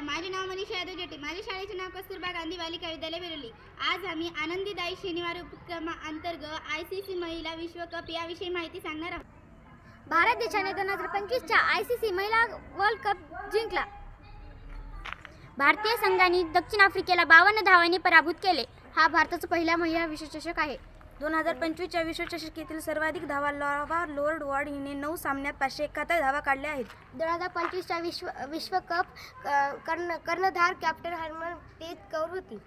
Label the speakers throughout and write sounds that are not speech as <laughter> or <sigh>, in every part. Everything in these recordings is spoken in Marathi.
Speaker 1: माझे नाव मनीषा यादव जेटी माझ्या शाळेचे नाव कस्तुरबा गांधी बालिका विद्यालय बेरोली. आज आम्ही आनंदीदायी शनिवार उपक्रमाअंतर्गत आय सी सी महिला विश्वकप याविषयी माहिती सांगणार आहोत.
Speaker 2: भारत देशाने दोन हजार पंचवीसच्या आय सी सी महिला वर्ल्ड कप जिंकला. भारतीय संघाने दक्षिण आफ्रिकेला बावन्न धावांनी पराभूत केले. हा भारताचा पहिला महिला विश्वचषक आहे.
Speaker 3: दोन हजार पंचवीसच्या विश्वचषकीतील सर्वाधिक धावा लॉवा लोर्ड वॉर्ड हिने नऊ सामन्यात पाचशे एकाहत्तर धावा काढल्या आहेत.
Speaker 2: दोन हजार पंचवीसच्या विश्व विश्वकप कर्ण कर्णधार कॅप्टन हरमनप्रीत कौर होती.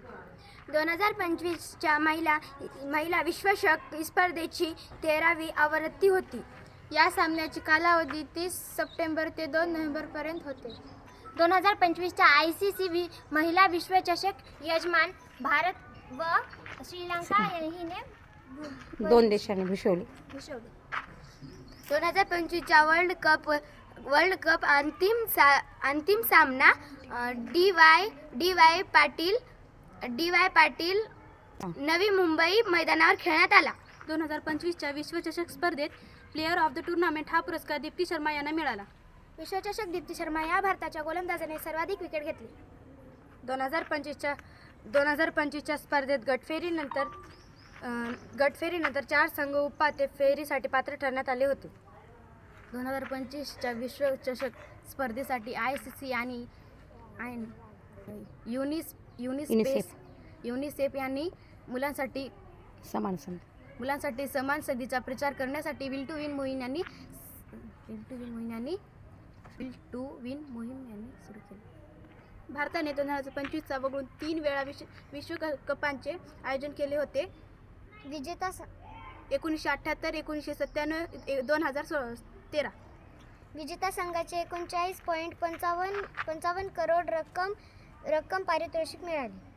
Speaker 2: दोन हजार पंचवीसच्या महिला महिला विश्वचषक स्पर्धेची तेरावी आवृत्ती होती. या सामन्याची कालावधी तीस सप्टेंबर ते दोन नोव्हेंबरपर्यंत होते. दोन हजार पंचवीसच्या आय सी सी वि महिला विश्वचषक यजमान भारत व श्रीलंका <laughs> हिने
Speaker 4: दोन देशांनी भूषवली.
Speaker 2: दोन हजार पंचवीसच्या वर्ल्ड कप वर्ल्ड कप अंतिम सा अंतिम सामना D Y D Y Patil D Y Patil Navi Mumbai मैदानावर खेळण्यात आला.
Speaker 3: दोन हजार पंचवीसच्या विश्वचषक स्पर्धेत प्लेअर ऑफ द टुर्नामेंट हा पुरस्कार दीप्ती शर्मा यांना मिळाला.
Speaker 2: विश्वचषक दीप्ती शर्मा या भारताच्या गोलंदाजाने सर्वाधिक विकेट घेतली.
Speaker 3: दोन हजार पंचवीसच्या दोन हजार पंचवीसच्या स्पर्धेत गटफेरीनंतर गटफेरीनंतर चार संघ उपात्य फेरीसाठी पात्र ठरण्यात आले होते. दोन हजार पंचवीसच्या विश्वचषक स्पर्धेसाठी आय सी सी आणि आय युनिस
Speaker 4: युनिसेफ.
Speaker 3: युनिसेफ यांनी मुलांसाठी
Speaker 4: समान संधी
Speaker 3: मुलांसाठी समान संधीचा प्रचार करण्यासाठी विल टू विन मोहीम यांनी विल टू विन मोहीम यांनी विल टू विन मोहीम यांनी सुरू केली. भारताने दोन हजार पंचवीसचा वगळून तीन वेळा विश्व विश्वकपांचे आयोजन केले होते.
Speaker 2: विजेता स-
Speaker 3: एकोणीसशे अठ्ठ्याहत्तर एकोणीसशे सत्त्याण्णव दोन हजार सो तेरा.
Speaker 2: विजेता संघाचे एकोणचाळीस पॉईंट पंचावन्न पंचावन्न करोड रक्कम रक्कम पारितोषिक मिळाली.